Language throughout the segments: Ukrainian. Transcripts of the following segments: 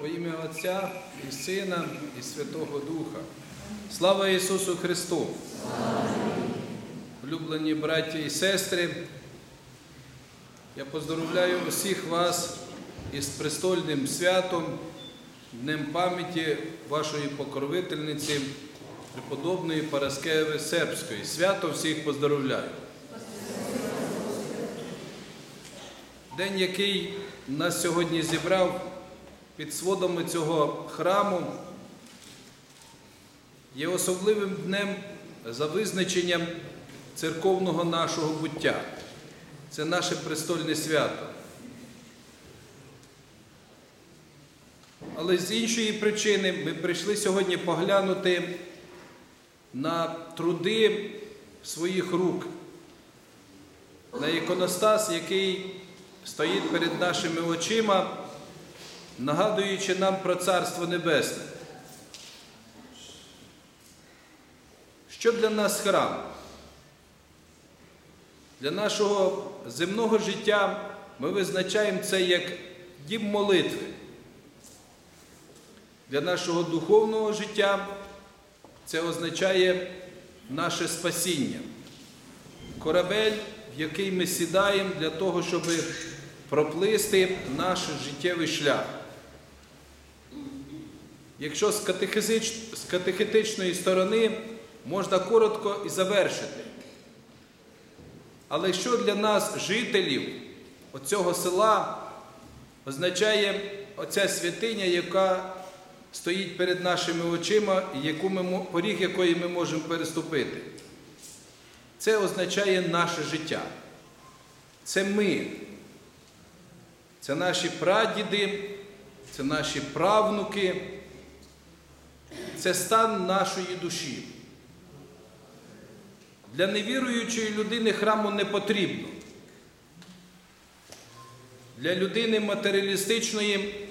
Во ім'я Отця і Сина, і Святого Духа. Слава Ісусу Христу! Улюблені браті і сестри, я поздоровляю усіх вас із престольним святом, Днем пам'яті вашої покровительниці, преподобної Параскеви Сербської. Свято всіх поздоровляю. День, який нас сьогодні зібрав під сводами цього храму, є особливим днем за визначенням церковного нашого буття. Це наше престольне свято. Але з іншої причини ми прийшли сьогодні поглянути на труди своїх рук, на іконостас, який стоїть перед нашими очима, нагадуючи нам про Царство Небесне. Що для нас храм? Для нашого земного життя ми визначаємо це як дім молитви. Для нашого духовного життя це означає наше спасіння. Корабель, в який ми сідаємо для того, щоб проплисти наш життєвий шлях. Якщо з, катехизич... з катехетичної сторони можна коротко і завершити. Але що для нас, жителів оцього села, означає оця святиня, яка стоїть перед нашими очима, яку ми, поріг якої ми можемо переступити? Це означає наше життя. Це ми. Це наші прадіди, це наші правнуки, це стан нашої душі. Для невіруючої людини храму не потрібно. Для людини матеріалістичної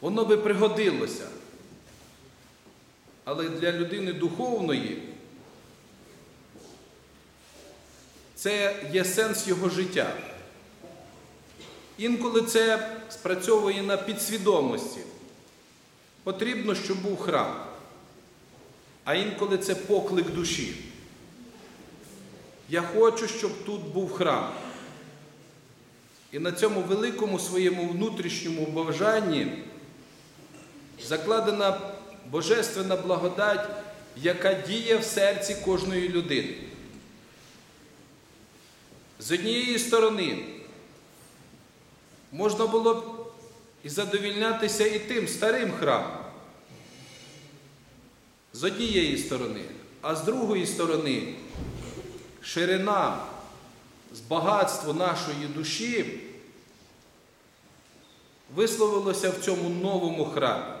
воно би пригодилося. Але для людини духовної це є сенс його життя. Інколи це спрацьовує на підсвідомості. Потрібно, щоб був храм. А інколи це поклик душі. Я хочу, щоб тут був храм. І на цьому великому своєму внутрішньому бажанні закладена божественна благодать, яка діє в серці кожної людини. З однієї сторони, можна було б і задовільнятися і тим старим храмом. З однієї сторони, а з другої сторони, ширина, багатство нашої душі висловилося в цьому новому храмі.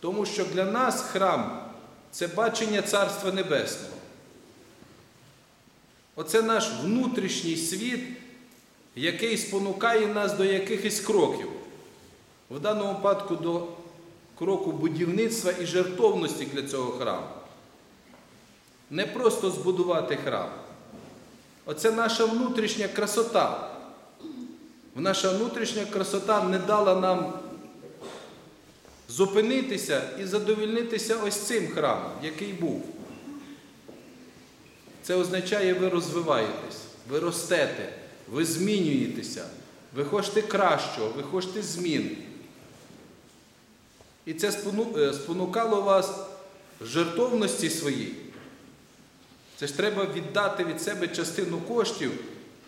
Тому що для нас храм це бачення Царства Небесного. Оце наш внутрішній світ, який спонукає нас до якихось кроків. В даному випадку до кроку будівництва і жертовності для цього храму. Не просто збудувати храм. Оце наша внутрішня красота. Наша внутрішня красота не дала нам зупинитися і задовільнитися ось цим храмом, який був. Це означає, ви розвиваєтесь, ви ростете, ви змінюєтеся, ви хочете кращого, ви хочете змін. І це спонукало вас жертовності своїй. Це ж треба віддати від себе частину коштів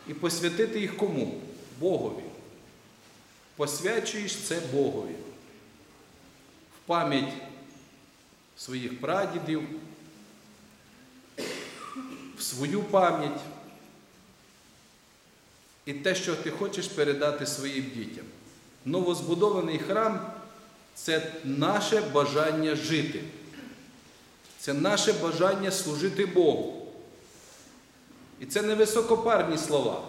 і посвятити їх кому? Богові. Посвячуєш це Богові. В пам'ять своїх прадідів, в свою пам'ять і те, що ти хочеш передати своїм дітям. Новозбудований храм це наше бажання жити. Це наше бажання служити Богу. І це не високопарні слова,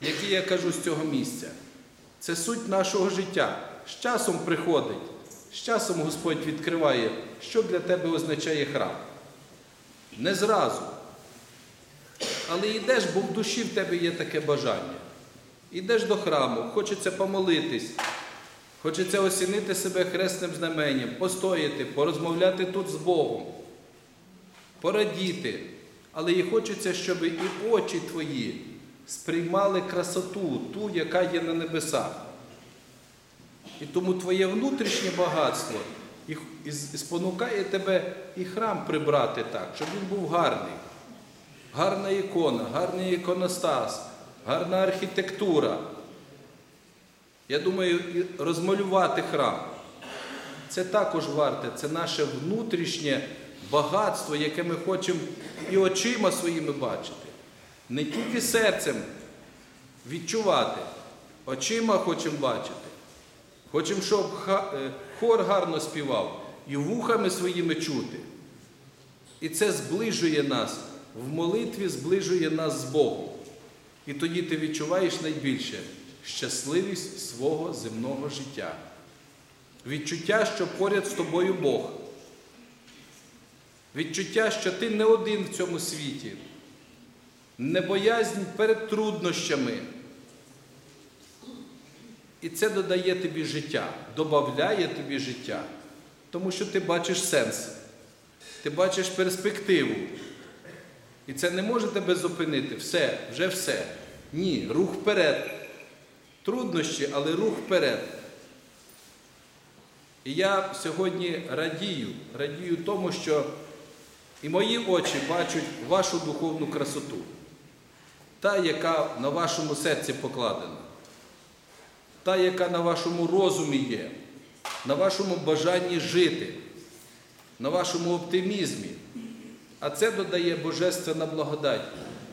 які я кажу з цього місця. Це суть нашого життя. З часом приходить, з часом Господь відкриває, що для тебе означає храм. Не зразу. Але йдеш, бо в душі в тебе є таке бажання. Ідеш до храму, хочеться помолитись, хочеться осінити себе хресним знаменням, постояти, порозмовляти тут з Богом, порадіти. Але і хочеться, щоб і очі твої сприймали красоту, ту, яка є на небесах. І тому твоє внутрішнє багатство і, спонукає тебе і храм прибрати так, щоб він був гарний. Гарна ікона, гарний іконостас, гарна архітектура. Я думаю, розмалювати храм. Це також варте, це наше внутрішнє багатство, яке ми хочемо і очима своїми бачити. Не тільки серцем відчувати, очима хочемо бачити. Хочемо, щоб е, хор гарно співав і вухами своїми чути. І це зближує нас, в молитві зближує нас з Богом. І тоді ти відчуваєш найбільше щасливість свого земного життя. Відчуття, що поряд з тобою Бог. Відчуття, що ти не один в цьому світі. Не боязнь перед труднощами. І це додає тобі життя, додає тобі життя, тому що ти бачиш сенс, ти бачиш перспективу. І це не може тебе зупинити. Все, вже все. Ні, рух вперед. Труднощі, але рух вперед. І я сьогодні радію, радію тому, що і мої очі бачать вашу духовну красоту, та, яка на вашому серці покладена та, яка на вашому розумі є, на вашому бажанні жити, на вашому оптимізмі. А це додає Божественна благодать,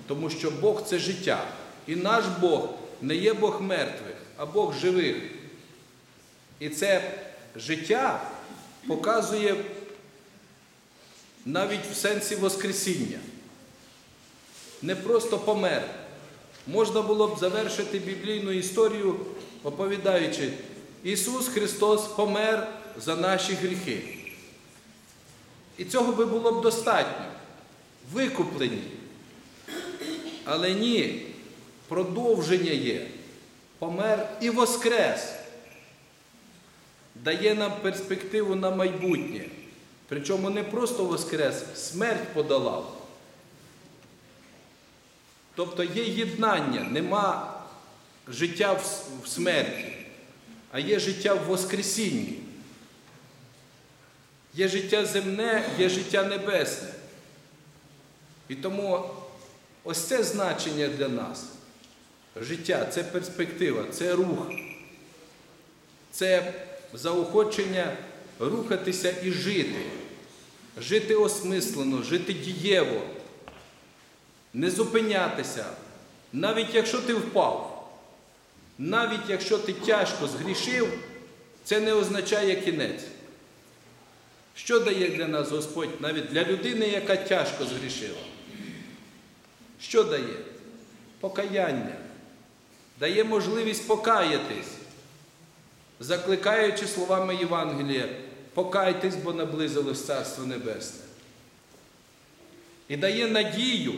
тому що Бог це життя. І наш Бог не є Бог мертвих, а Бог живих. І це життя показує навіть в сенсі Воскресіння. Не просто помер. Можна було б завершити біблійну історію, оповідаючи, Ісус Христос помер за наші гріхи. І цього би було б достатньо. Викуплені. Але ні, продовження є. Помер і воскрес. Дає нам перспективу на майбутнє. Причому не просто воскрес, смерть подолав. Тобто є єднання, нема життя в смерті, а є життя в Воскресінні. Є життя земне, є життя небесне. І тому ось це значення для нас. Життя це перспектива, це рух, це заохочення рухатися і жити, жити осмислено, жити дієво не зупинятися, навіть якщо ти впав, навіть якщо ти тяжко згрішив, це не означає кінець. Що дає для нас Господь навіть для людини, яка тяжко згрішила? Що дає? Покаяння. Дає можливість покаятись, закликаючи словами Євангелія, покайтесь, бо наблизилось Царство Небесне. І дає надію,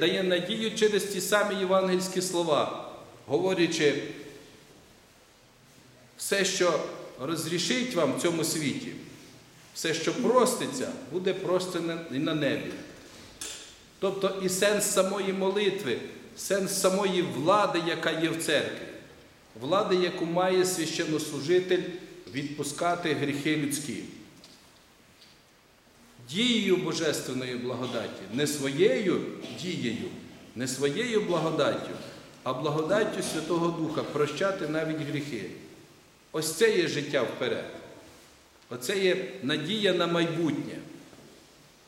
дає, надію через ті самі євангельські слова, говорячи, все, що розрішить вам в цьому світі, все, що проститься, буде простене і на небі. Тобто і сенс самої молитви, сенс самої влади, яка є в церкві, влади, яку має священнослужитель відпускати гріхи людські. Дією Божественної благодаті, не своєю дією, не своєю благодаттю, а благодаттю Святого Духа прощати навіть гріхи. Ось це є життя вперед. Оце є надія на майбутнє.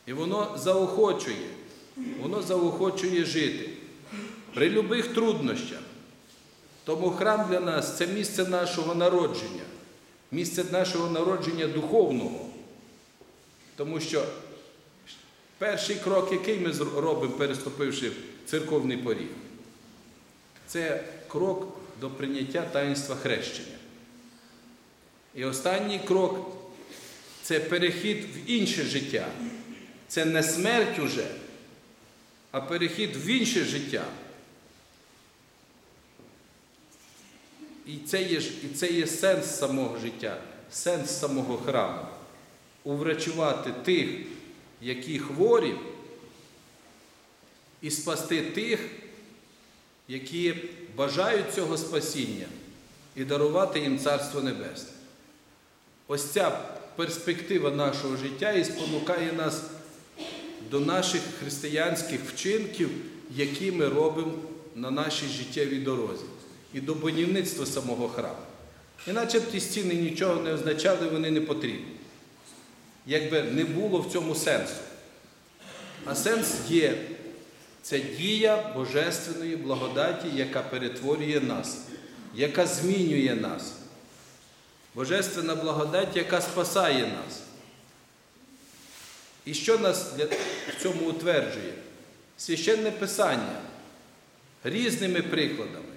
І воно заохочує, воно заохочує жити при любих труднощах. Тому храм для нас це місце нашого народження, місце нашого народження духовного. Тому що перший крок, який ми робимо, переступивши церковний поріг, це крок до прийняття таїнства хрещення. І останній крок це перехід в інше життя. Це не смерть уже, а перехід в інше життя. І це є, і це є сенс самого життя, сенс самого храму. Уврачувати тих, які хворі, і спасти тих, які бажають цього спасіння, і дарувати їм Царство Небесне. Ось ця перспектива нашого життя і спонукає нас до наших християнських вчинків, які ми робимо на нашій життєвій дорозі, і до будівництва самого храму. Іначе б ті стіни нічого не означали, вони не потрібні. Якби не було в цьому сенсу. А сенс є це дія Божественної благодаті, яка перетворює нас, яка змінює нас. Божественна благодать, яка спасає нас. І що нас в цьому утверджує? Священне Писання різними прикладами.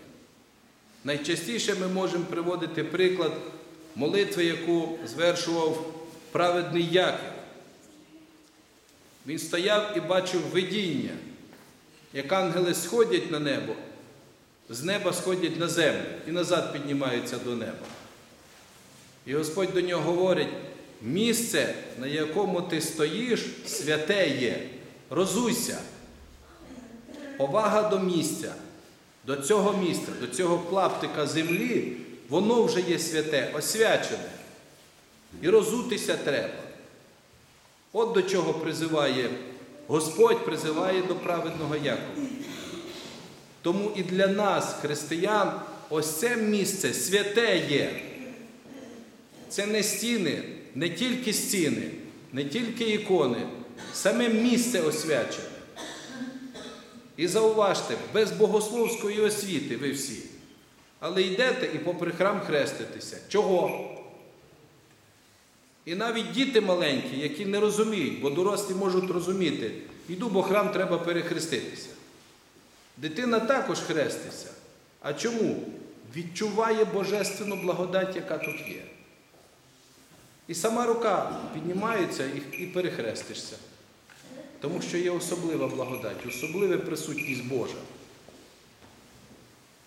Найчастіше ми можемо приводити приклад молитви, яку звершував праведний Яків. Він стояв і бачив видіння, як ангели сходять на небо, з неба сходять на землю і назад піднімаються до неба. І Господь до нього говорить: місце, на якому ти стоїш, святе є, розуйся. Повага до місця, до цього місця, до цього клаптика землі, воно вже є святе, освячене. І розутися треба. От до чого призиває Господь призиває до праведного Якова. Тому і для нас, християн, ось це місце святе є. Це не стіни, не тільки стіни, не тільки ікони, саме місце освячене. І зауважте, без богословської освіти ви всі. Але йдете і попри храм хреститеся. Чого? І навіть діти маленькі, які не розуміють, бо дорослі можуть розуміти, йду, бо храм треба перехреститися. Дитина також хреститься. А чому? Відчуває божественну благодать, яка тут є. І сама рука піднімається і, перехрестишся. Тому що є особлива благодать, особлива присутність Божа.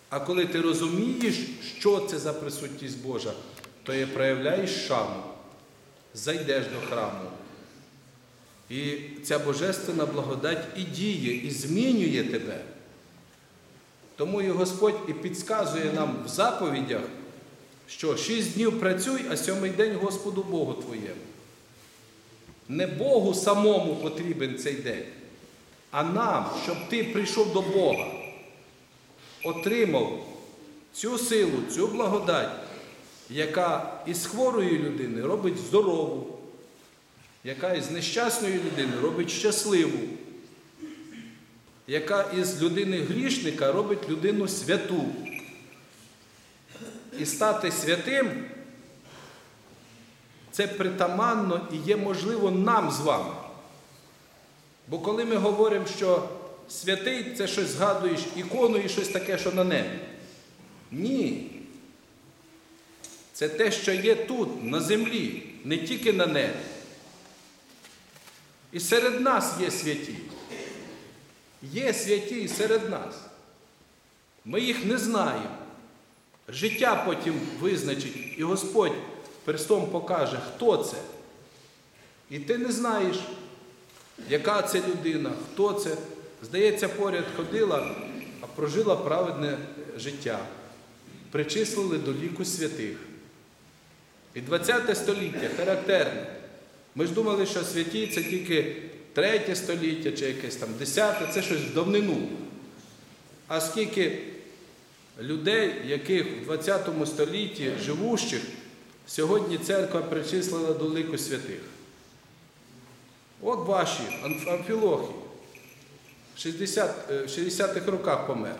А коли ти розумієш, що це за присутність Божа, то і проявляєш шану, зайдеш до храму. І ця божественна благодать і діє, і змінює тебе. Тому і Господь і підказує нам в заповідях, що шість днів працюй, а сьомий день Господу Богу твоєму. Не Богу самому потрібен цей день, а нам, щоб ти прийшов до Бога, отримав цю силу, цю благодать, яка із хворої людини робить здорову, яка із нещасної людини робить щасливу, яка із людини грішника робить людину святу. І стати святим це притаманно і є можливо нам з вами. Бо коли ми говоримо, що святий це щось згадуєш ікону і щось таке, що на небі. Ні. Це те, що є тут, на землі, не тільки на небі. І серед нас є святі. Є святі серед нас. Ми їх не знаємо. Життя потім визначить, і Господь перстом покаже, хто це. І ти не знаєш, яка це людина, хто це. Здається, поряд ходила, а прожила праведне життя. Причислили до ліку святих. І 20 століття характерне. Ми ж думали, що святі це тільки третє століття чи якесь там десяте, це щось в давнину. А скільки людей, яких в 20 столітті живущих, сьогодні церква причислила до лику святих. От ваші Ам- Амфілохи. В 60, е, 60-х роках помер.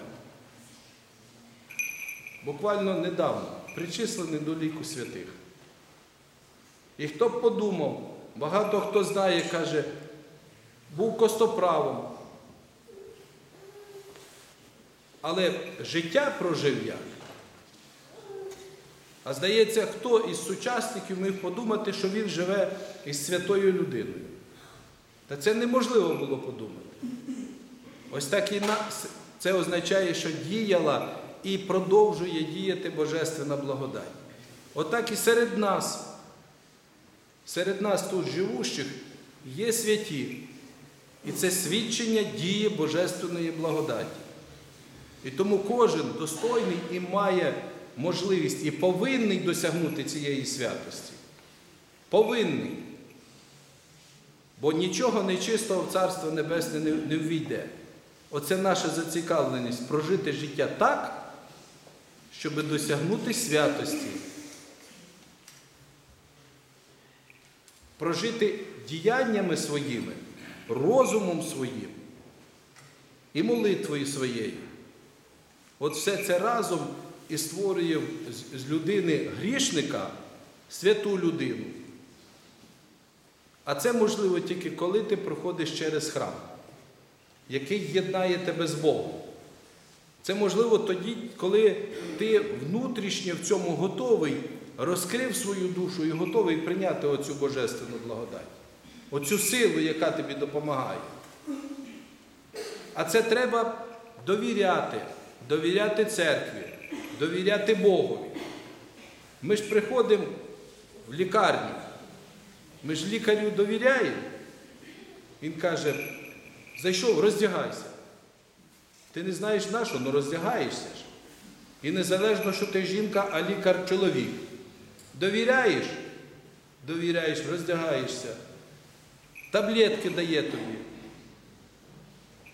Буквально недавно причислений до ліку святих. І хто б подумав, багато хто знає, каже, був костоправом. Але життя прожив як. А здається, хто із сучасників міг подумати, що він живе із святою людиною. Та це неможливо було подумати. Ось так і на... це означає, що діяла і продовжує діяти Божественна благодать. Отак і серед нас, серед нас тут живущих, є святі. І це свідчення дії Божественної благодаті. І тому кожен достойний і має можливість і повинний досягнути цієї святості. Повинний. Бо нічого нечистого в Царство Небесне не, ввійде. Оце наша зацікавленість прожити життя так, щоб досягнути святості. Прожити діяннями своїми, розумом своїм і молитвою своєю. От все це разом і створює з- людини грішника святу людину. А це можливо тільки коли ти проходиш через храм, який єднає тебе з Богом. Це можливо тоді, коли ти внутрішньо в цьому готовий, розкрив свою душу і готовий прийняти оцю божественну благодать, оцю силу, яка тобі допомагає. А це треба довіряти, довіряти церкві, довіряти Богові. Ми ж приходимо в лікарню, ми ж лікарю довіряємо. Він каже, зайшов, роздягайся. Ти не знаєш на що, ну роздягаєшся ж. І незалежно, що ти жінка, а лікар чоловік. Довіряєш? Довіряєш, роздягаєшся. Таблетки дає тобі.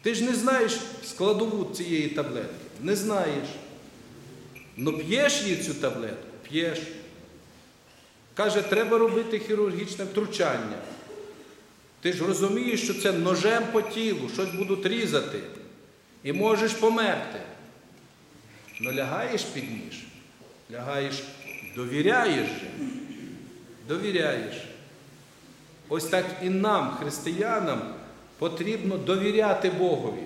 Ти ж не знаєш складову цієї таблетки. Не знаєш. Ну п'єш її цю таблетку? П'єш. Каже, треба робити хірургічне втручання. Ти ж розумієш, що це ножем по тілу, щось будуть різати. І можеш померти. Ну лягаєш під ніж, лягаєш, довіряєш же. Довіряєш. Ось так і нам, християнам, потрібно довіряти Богові,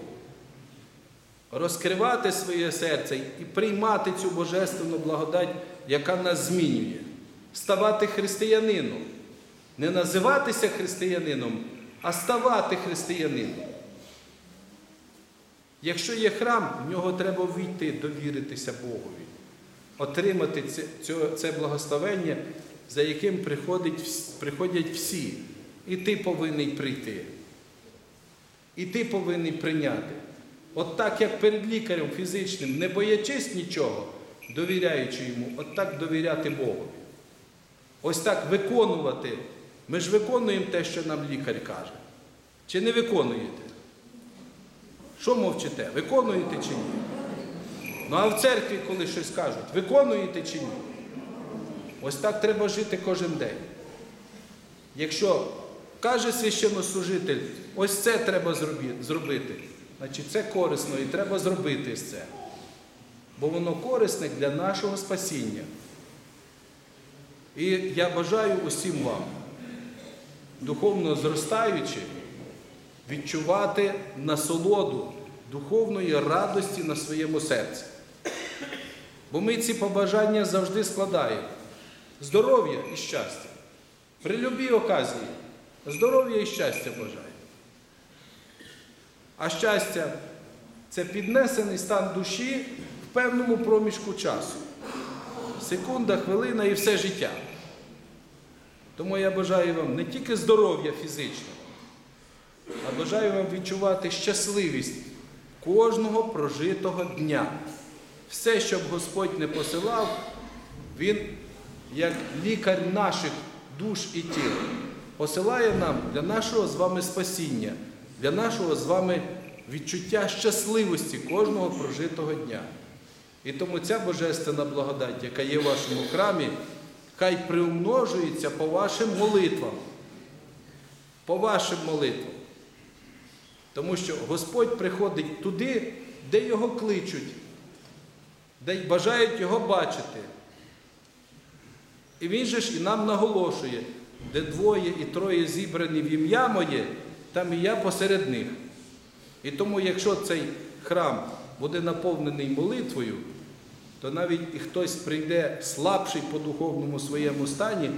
розкривати своє серце і приймати цю божественну благодать, яка нас змінює, ставати християнином. Не називатися християнином, а ставати християнином. Якщо є храм, в нього треба війти, довіритися Богові, отримати це, це благословення, за яким приходять всі. І ти повинен прийти. І ти повинен прийняти. От так, як перед лікарем фізичним, не боячись нічого, довіряючи йому, от так довіряти Богові. Ось так виконувати. Ми ж виконуємо те, що нам лікар каже. Чи не виконуєте? Що мовчите? Виконуєте чи ні? Ну а в церкві, коли щось кажуть, виконуєте чи ні? Ось так треба жити кожен день. Якщо каже священнослужитель, ось це треба зробити, значить це корисно і треба зробити це. Бо воно корисне для нашого спасіння. І я бажаю усім вам, духовно зростаючи, відчувати насолоду духовної радості на своєму серці. Бо ми ці побажання завжди складаємо. Здоров'я і щастя. При любій оказії здоров'я і щастя бажаю. А щастя це піднесений стан душі в певному проміжку часу. Секунда, хвилина і все життя. Тому я бажаю вам не тільки здоров'я фізичного, а бажаю вам відчувати щасливість кожного прожитого дня. Все, що Господь не посилав, Він, як лікар наших душ і тіл, посилає нам для нашого з вами спасіння, для нашого з вами відчуття щасливості кожного прожитого дня. І тому ця божественна благодать, яка є в вашому храмі, хай приумножується по вашим молитвам. По вашим молитвам. Тому що Господь приходить туди, де його кличуть, де бажають його бачити. І він же ж і нам наголошує, де двоє і троє зібрані в ім'я моє, там і я посеред них. І тому, якщо цей храм буде наповнений молитвою, то навіть і хтось прийде слабший по духовному своєму стані,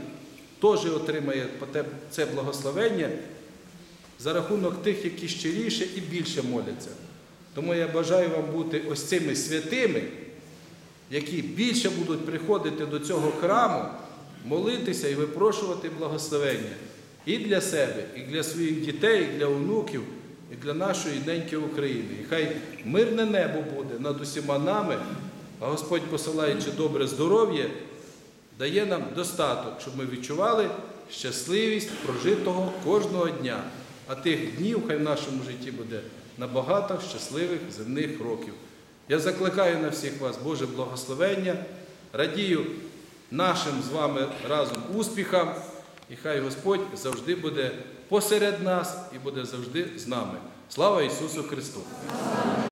теж отримає це благословення за рахунок тих, які щиріше і більше моляться. Тому я бажаю вам бути ось цими святими, які більше будуть приходити до цього храму, молитися і випрошувати благословення і для себе, і для своїх дітей, і для онуків, і для нашої неньки України. І хай мирне небо буде над усіма нами, а Господь, посилаючи добре здоров'я, дає нам достаток, щоб ми відчували щасливість прожитого кожного дня. А тих днів хай в нашому житті буде набагато щасливих земних років. Я закликаю на всіх вас Боже благословення, радію нашим з вами разом успіхам, і хай Господь завжди буде посеред нас і буде завжди з нами. Слава Ісусу Христу!